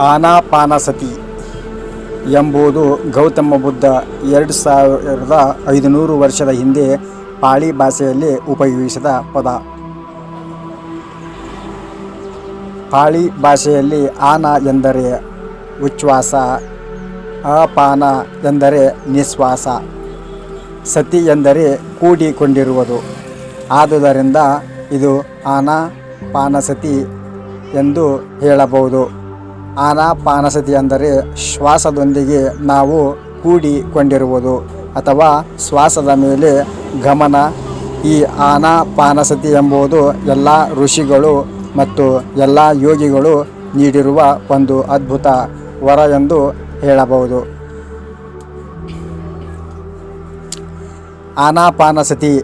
ಆನಾಪಾನಸತಿ ಎಂಬುದು ಗೌತಮ ಬುದ್ಧ ಎರಡು ಸಾವಿರದ ಐದುನೂರು ವರ್ಷದ ಹಿಂದೆ ಪಾಳಿ ಭಾಷೆಯಲ್ಲಿ ಉಪಯೋಗಿಸಿದ ಪದ. ಪಾಳಿ ಭಾಷೆಯಲ್ಲಿ ಆನ ಎಂದರೆ ಉಚ್ಛ್ವಾಸ, ಅಪಾನ ಎಂದರೆ ನಿಶ್ವಾಸ ಸತಿ ಎಂದರೆ ಕೂಡಿಕೊಂಡಿರುವುದು. ಆದುದರಿಂದ ಇದು ಆನಾಪಾನಸತಿ ಎಂದು ಹೇಳಬಹುದು. ಆನಾಪಾನಸತಿ ಅಂದರೆ ಶ್ವಾಸದೊಂದಿಗೆ ನಾವು ಕೂಡಿಕೊಂಡಿರುವುದು ಅಥವಾ ಶ್ವಾಸದ ಮೇಲೆ ಗಮನ. ಈ ಆನಾಪಾನಸತಿ ಎಂಬುದು ಎಲ್ಲ ಋಷಿಗಳು ಮತ್ತು ಎಲ್ಲ ಯೋಗಿಗಳು ನೀಡಿರುವ ಒಂದು ಅದ್ಭುತ ವರ ಎಂದು ಹೇಳಬಹುದು. ಆನಾಪಾನಸತಿ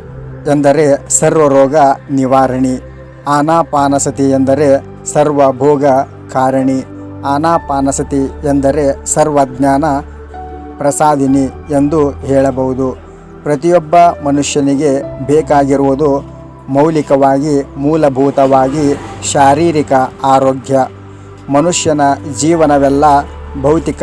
ಎಂದರೆ ಸರ್ವರೋಗ ನಿವಾರಣಿ. ಆನಾಪಾನಸತಿ ಎಂದರೆ ಸರ್ವಭೋಗ ಕಾರಣಿ. ಆನಾಪಾನಸತಿ ಎಂದರೆ ಸರ್ವಜ್ಞಾನ ಪ್ರಸಾದಿನಿ ಎಂದು ಹೇಳಬಹುದು. ಪ್ರತಿಯೊಬ್ಬ ಮನುಷ್ಯನಿಗೆ ಬೇಕಾಗಿರುವುದು ಮೌಲಿಕವಾಗಿ, ಮೂಲಭೂತವಾಗಿ ಶಾರೀರಿಕ ಆರೋಗ್ಯ. ಮನುಷ್ಯನ ಜೀವನವೆಲ್ಲ ಭೌತಿಕ,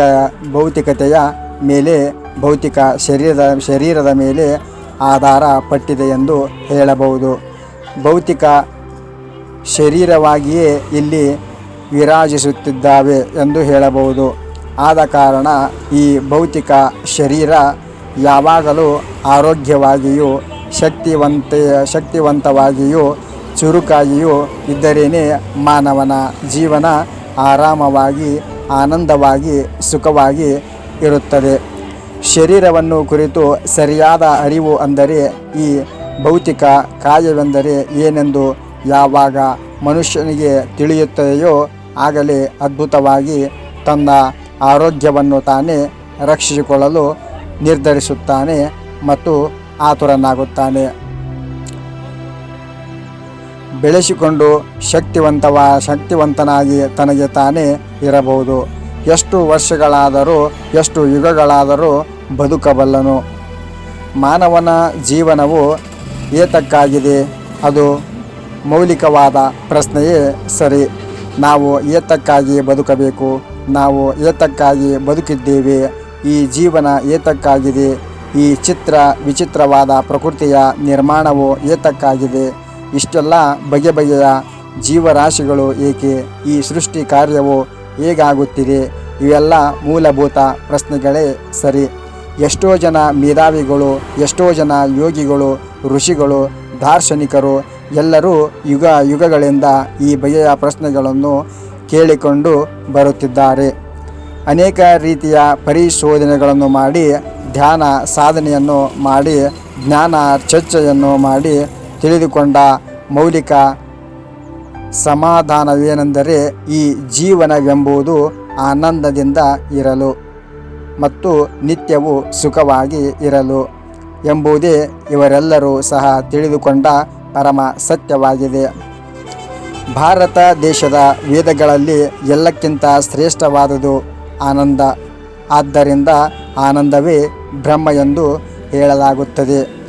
ಭೌತಿಕತೆಯ ಮೇಲೆ, ಭೌತಿಕ ಶರೀರದ ಶರೀರದ ಮೇಲೆ ಆಧಾರ ಪಟ್ಟಿದೆ ಎಂದು ಹೇಳಬಹುದು. ಭೌತಿಕ ಶರೀರವಾಗಿಯೇ ಇಲ್ಲಿ ವಿರಾಜಿಸುತ್ತಿದ್ದಾವೆ ಎಂದು ಹೇಳಬಹುದು. ಆದ ಕಾರಣ ಈ ಭೌತಿಕ ಶರೀರ ಯಾವಾಗಲೂ ಆರೋಗ್ಯವಾಗಿಯೂ ಶಕ್ತಿವಂತ, ಶಕ್ತಿವಂತವಾಗಿಯೂ ಚುರುಕಾಗಿಯೂ ಇದ್ದರೇನೆ ಮಾನವನ ಜೀವನ ಆರಾಮವಾಗಿ, ಆನಂದವಾಗಿ, ಸುಖವಾಗಿ ಇರುತ್ತದೆ. ಶರೀರವನ್ನು ಕುರಿತು ಸರಿಯಾದ ಅರಿವು ಅಂದರೆ ಈ ಭೌತಿಕ ಕಾಯವೆಂದರೆ ಏನೆಂದು ಯಾವಾಗ ಮನುಷ್ಯನಿಗೆ ತಿಳಿಯುತ್ತದೆಯೋ ಆಗಲೇ ಅದ್ಭುತವಾಗಿ ತನ್ನ ಆರೋಗ್ಯವನ್ನು ತಾನೇ ರಕ್ಷಿಸಿಕೊಳ್ಳಲು ನಿರ್ಧರಿಸುತ್ತಾನೆ ಮತ್ತು ಆತುರನಾಗುತ್ತಾನೆ. ಬೆಳೆಸಿಕೊಂಡು ಶಕ್ತಿವಂತವ, ಶಕ್ತಿವಂತನಾಗಿ ತನಗೆ ತಾನೇ ಇರಬಹುದು. ಎಷ್ಟು ವರ್ಷಗಳಾದರೂ, ಎಷ್ಟು ಯುಗಗಳಾದರೂ ಬದುಕಬಲ್ಲನು. ಮಾನವನ ಜೀವನವು ಏತಕ್ಕಾಗಿದೆ? ಅದು ಮೌಲಿಕವಾದ ಪ್ರಶ್ನೆಯೇ ಸರಿ. ನಾವು ಏತಕ್ಕಾಗಿ ಬದುಕಬೇಕು, ನಾವು ಏತಕ್ಕಾಗಿ ಬದುಕಿದ್ದೇವೆ. ಈ ಜೀವನ ಏತಕ್ಕಾಗಿದೆ. ಈ ಚಿತ್ರ, ವಿಚಿತ್ರವಾದ ಪ್ರಕೃತಿಯ ನಿರ್ಮಾಣವು ಏತಕ್ಕಾಗಿದೆ. ಇಷ್ಟೆಲ್ಲ ಬಗೆ ಬಗೆಯ ಜೀವರಾಶಿಗಳು ಏಕೆ? ಈ ಸೃಷ್ಟಿ ಕಾರ್ಯವು ಹೇಗಾಗುತ್ತಿದೆ? ಇವೆಲ್ಲ ಮೂಲಭೂತ ಪ್ರಶ್ನೆಗಳೇ ಸರಿ. ಎಷ್ಟೋ ಜನ ಮೇಧಾವಿಗಳು, ಎಷ್ಟೋ ಜನ ಯೋಗಿಗಳು, ಋಷಿಗಳು, ದಾರ್ಶನಿಕರು ಎಲ್ಲರೂ ಯುಗ ಯುಗಗಳಿಂದ ಈ ಬಗೆಯ ಪ್ರಶ್ನೆಗಳನ್ನು ಕೇಳಿಕೊಂಡು ಬರುತ್ತಿದ್ದಾರೆ. ಅನೇಕ ರೀತಿಯ ಪರಿಶೋಧನೆಗಳನ್ನು ಮಾಡಿ, ಧ್ಯಾನ ಸಾಧನೆಯನ್ನು ಮಾಡಿ, ಜ್ಞಾನ ಚರ್ಚೆಯನ್ನು ಮಾಡಿ ತಿಳಿದುಕೊಂಡ ಮೌಲಿಕ ಸಮಾಧಾನವೇನೆಂದರೆ ಈ ಜೀವನವೆಂಬುದು ಆನಂದದಿಂದ ಇರಲು ಮತ್ತು ನಿತ್ಯವು ಸುಖವಾಗಿ ಇರಲು ಎಂಬುದೇ ಇವರೆಲ್ಲರೂ ಸಹ ತಿಳಿದುಕೊಂಡ ಪರಮ ಸತ್ಯವಾಗಿದೆ. ಭಾರತ ದೇಶದ ವೇದಗಳಲ್ಲಿ ಎಲ್ಲಕ್ಕಿಂತ ಶ್ರೇಷ್ಠವಾದುದು ಆನಂದ. ಆದ್ದರಿಂದ ಆನಂದವೇ ಬ್ರಹ್ಮ ಎಂದು ಹೇಳಲಾಗುತ್ತದೆ.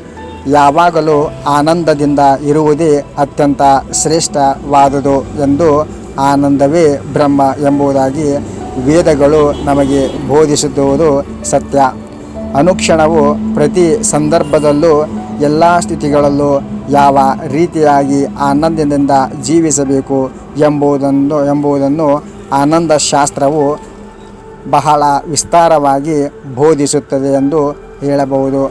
ಯಾವಾಗಲೂ ಆನಂದದಿಂದ ಇರುವುದೇ ಅತ್ಯಂತ ಶ್ರೇಷ್ಠವಾದುದು ಎಂದು ಆನಂದವೇ ಬ್ರಹ್ಮ ಎಂಬುದಾಗಿ ವೇದಗಳು ನಮಗೆ ಬೋಧಿಸುವುದು ಸತ್ಯ. ಅನುಕ್ಷಣವು ಪ್ರತಿ ಸಂದರ್ಭದಲ್ಲೂ ಎಲ್ಲ ಸ್ಥಿತಿಗಳಲ್ಲೂ ಯಾವ ರೀತಿಯಾಗಿ ಆನಂದದಿಂದ ಜೀವಿಸಬೇಕು ಎಂಬುದನ್ನು ಎಂಬುದನ್ನು ಆನಂದ ಶಾಸ್ತ್ರವು ಬಹಳ ವಿಸ್ತಾರವಾಗಿ ಬೋಧಿಸುತ್ತದೆ ಎಂದು ಹೇಳಬಹುದು.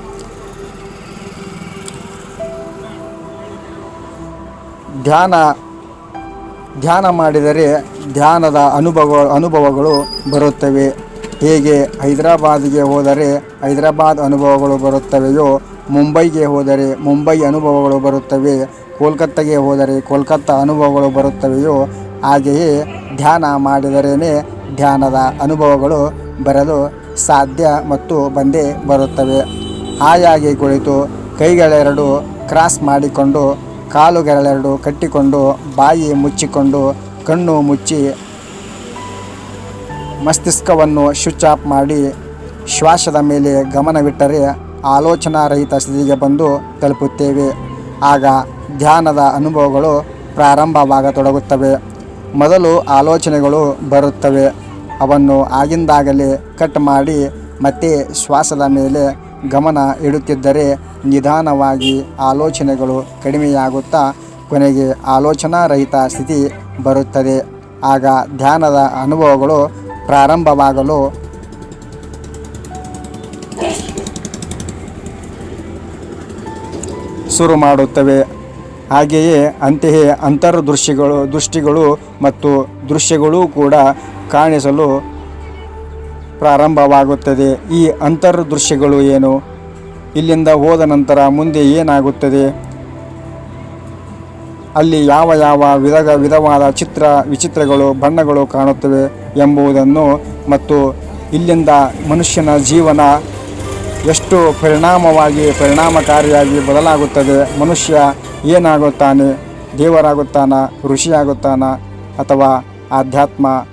ಧ್ಯಾನ ಧ್ಯಾನ ಮಾಡಿದರೆ ಧ್ಯಾನದ ಅನುಭವ, ಅನುಭವಗಳು ಬರುತ್ತವೆ. ಹೇಗೆ ಹೈದರಾಬಾದಿಗೆ ಹೋದರೆ ಹೈದರಾಬಾದ್ ಅನುಭವಗಳು ಬರುತ್ತವೆಯೋ ಮುಂಬೈಗೆ ಹೋದರೆ ಮುಂಬೈ ಅನುಭವಗಳು ಬರುತ್ತವೆ, ಕೋಲ್ಕತ್ತಾಗೆ ಹೋದರೆ ಕೋಲ್ಕತ್ತಾ ಅನುಭವಗಳು ಬರುತ್ತವೆಯೋ, ಹಾಗೆಯೇ ಧ್ಯಾನ ಮಾಡಿದರೇ ಧ್ಯಾನದ ಅನುಭವಗಳು ಬರಲು ಸಾಧ್ಯ ಮತ್ತು ಬಂದೇ ಬರುತ್ತವೆ. ಹಾಯಾಗಿ ಕುಳಿತು ಕೈಗಳೆರಡು ಕ್ರಾಸ್ ಮಾಡಿಕೊಂಡು, ಕಾಲುಗಳೆರಡು ಕಟ್ಟಿಕೊಂಡು, ಬಾಯಿ ಮುಚ್ಚಿಕೊಂಡು, ಕಣ್ಣು ಮುಚ್ಚಿ ಮಸ್ತಿಷ್ಕವನ್ನು ಸ್ವಿಚ್ ಆಫ್ ಮಾಡಿ ಶ್ವಾಸದ ಮೇಲೆ ಗಮನವಿಟ್ಟರೆ ಆಲೋಚನಾರಹಿತ ಸ್ಥಿತಿಗೆ ಬಂದು ತಲುಪುತ್ತೇವೆ. ಆಗ ಧ್ಯಾನದ ಅನುಭವಗಳು ಪ್ರಾರಂಭವಾಗತೊಡಗುತ್ತವೆ. ಮೊದಲು ಆಲೋಚನೆಗಳು ಬರುತ್ತವೆ. ಅವನ್ನು ಆಗಿಂದಾಗಲೇ ಕಟ್ ಮಾಡಿ ಮತ್ತೆ ಶ್ವಾಸದ ಮೇಲೆ ಗಮನ ಇಡುತ್ತಿದ್ದರೆ ನಿಧಾನವಾಗಿ ಆಲೋಚನೆಗಳು ಕಡಿಮೆಯಾಗುತ್ತಾ ಕೊನೆಗೆ ಆಲೋಚನಾರಹಿತ ಸ್ಥಿತಿ ಬರುತ್ತದೆ. ಆಗ ಧ್ಯಾನದ ಅನುಭವಗಳು ಪ್ರಾರಂಭವಾಗಲು ಶುರು ಮಾಡುತ್ತವೆ. ಹಾಗೆಯೇ ಅಂತೆಯೇ ಅಂತರ್ದೃಶ್ಯಗಳು ದೃಷ್ಟಿಗಳು ಮತ್ತು ದೃಶ್ಯಗಳು ಕೂಡ ಕಾಣಿಸಲು ಪ್ರಾರಂಭವಾಗುತ್ತದೆ. ಈ ಅಂತರ್ದೃಶ್ಯಗಳು ಏನು? ಇಲ್ಲಿಂದ ಹೋದ ನಂತರ ಮುಂದೆ ಏನಾಗುತ್ತದೆ? ಅಲ್ಲಿ ಯಾವ ಯಾವ ವಿಧ ವಿಧವಾದ ಚಿತ್ರ, ವಿಚಿತ್ರಗಳು, ಬಣ್ಣಗಳು ಕಾಣುತ್ತವೆ ಎಂಬುದನ್ನು ಮತ್ತು ಇಲ್ಲಿಂದ ಮನುಷ್ಯನ ಜೀವನ ಎಷ್ಟು ಪರಿಣಾಮವಾಗಿ, ಪರಿಣಾಮಕಾರಿಯಾಗಿ ಬದಲಾಗುತ್ತದೆ. ಮನುಷ್ಯ ಏನಾಗುತ್ತಾನೆ? ದೇವರಾಗುತ್ತಾನ? ಋಷಿಯಾಗುತ್ತಾನ? ಅಥವಾ ಆಧ್ಯಾತ್ಮ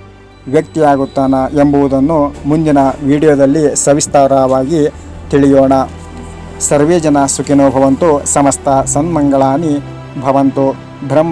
ವ್ಯಕ್ತಿಯಾಗುತ್ತಾನ ಎಂಬುದನ್ನು ಮುಂದಿನ ವಿಡಿಯೋದಲ್ಲಿ ಸವಿಸ್ತಾರವಾಗಿ ತಿಳಿಯೋಣ. ಸರ್ವೇ ಜನ ಸುಖಿನೋ ಭವಂತು, ಸಮಸ್ತ ಸನ್ಮಂಗಳಾನಿ ಭವಂತು. ಬ್ರಹ್ಮ